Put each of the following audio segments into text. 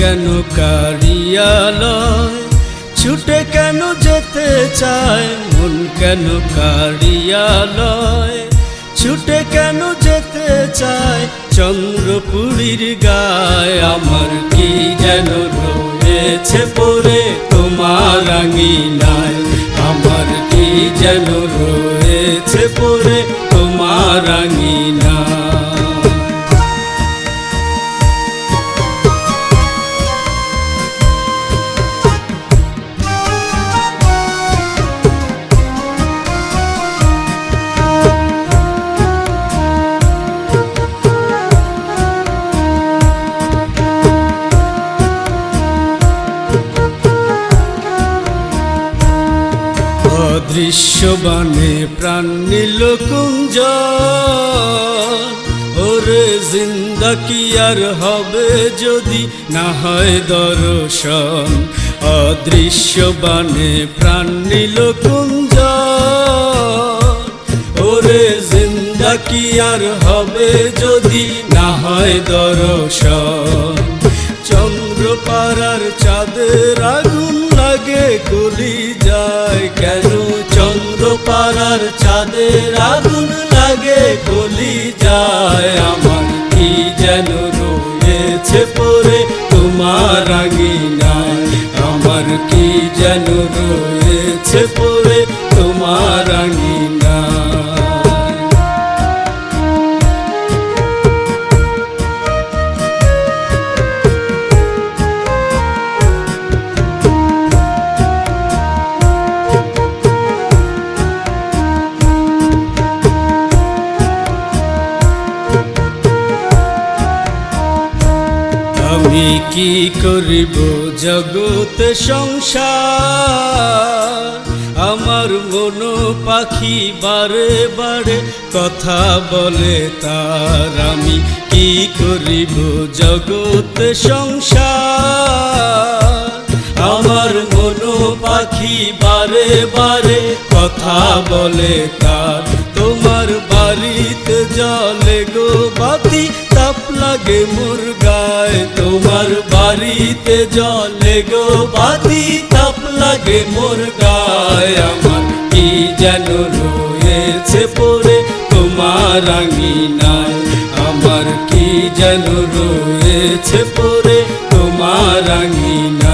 কেন কারিয়ালয়? ছুটে কেন যেতে চায়? মন কেন কারিয়ালয়? ছুটে কেন যেতে চায়? চন্দ্রপুরীর গায় আমার কি যেন রয়েছে পরে তোমার আঙিনায় অদৃশ্যবানে প্রাণ নিল কুঞ্জ। ওরে জিন্দা কি আর হবে যদি না হয় দর্শন? অদৃশ্যবানে প্রাণ নিল কুঞ্জ। ওরে জিন্দা কি আর হবে যদি না হয় দর্শন? চন্দ্রপাড়ার চাঁদের আগুন চাঁদের আগুন লাগে গলি যায়। আমার কি যেন রয়েছে পরে তোমার আঙিনায়? আমার কি যেন রয়েছে পরে তোমার আঙিনায়? কি করিব জগতে সংসার? আমার মন পাখি বারে বারে কথা বলে তার, আমি কি করিব জগতে সংসার? আমার মন পাখি বারে বারে কথা বলে তার, তোমার বাড়িতে জলে গো বাতি, তাপ লাগে মোর গায়ে তোমার বাড়িতে জলে গো বাতি, তাপ লাগে মোর গায়। আমার কি যেন রয়েছে পরে তোমার আঙিনায়? আমার কি যেন রয়েছে পরে তোমার আঙিনায়?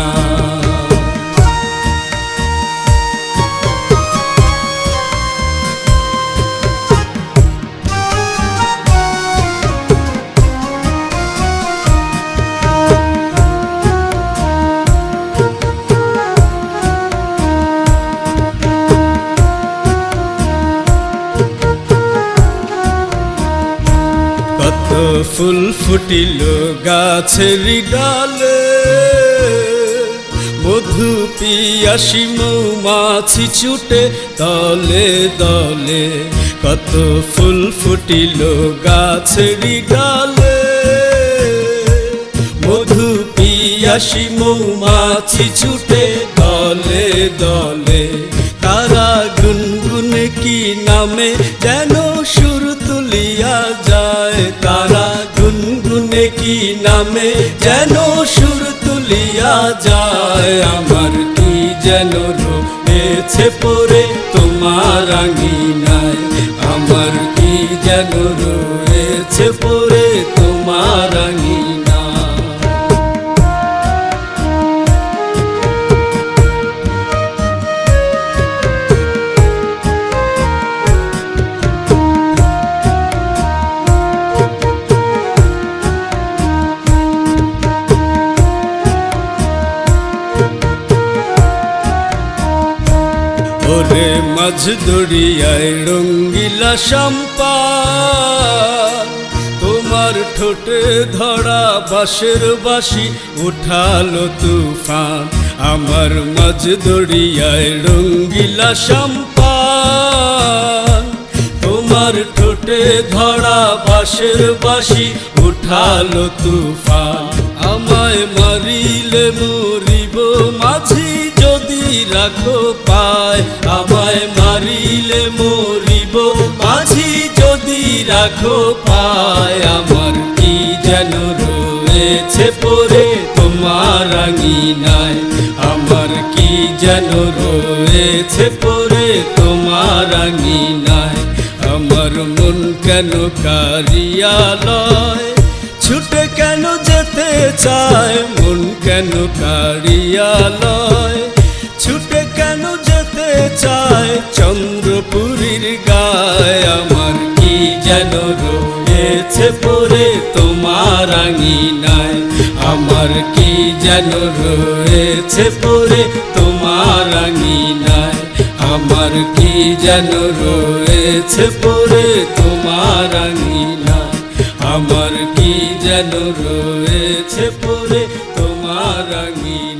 ফুল ফুটিল গাছের ডালে। মধু পিয়াসি মৌমাছি ছুটে দলে দলে কত ফুল ফুটিল গাছের ডালে। মধু পিয়াসি মৌমাছি ছুটে দলে দলে কি নামে যেন সুর তুলিয়া যায়? আমার কি যেন রয়েছে পরে তোমার আঙিনায়। আমার কি যেন রয়েছে পরে মাঝ দড়িয়ায় রঙ্গিলা সম্পা তোমার ঠোঁটে ধরা বাঁশের বাসি উঠালো তুফান। আমার মাঝ দড়িয়ায় রঙ্গিলা সম্পা তোমার ঠোঁটে ধরা বাঁশের বাসি উঠালো তুফান। আমায় মারিলে যদি রাখো পায়, আমায় মারিলে মরিব। মাঝি যদি রাখো পায়, আমার কি যেন রয়েছে পরে তোমার আঙিনায়? আমার কি যেন রয়েছে পরে তোমার আঙিনায়? আমার মন কেন কারিয়ালয়? ছুটে কেন যেতে চায়? মন কেন কারিয়ালয়? চায় চন্দ্রপুরীর গায়। আমার কি যেন রয়েছে পরে তোমার আঙিনায়? আমার কি যেন রয়েছে পরে তোমার আঙিনায়? আমার কি যেন রয়েছে পরে তোমার আঙিনায়? আমার কি যেন রয়েছে পরে তোমার আঙিনায়?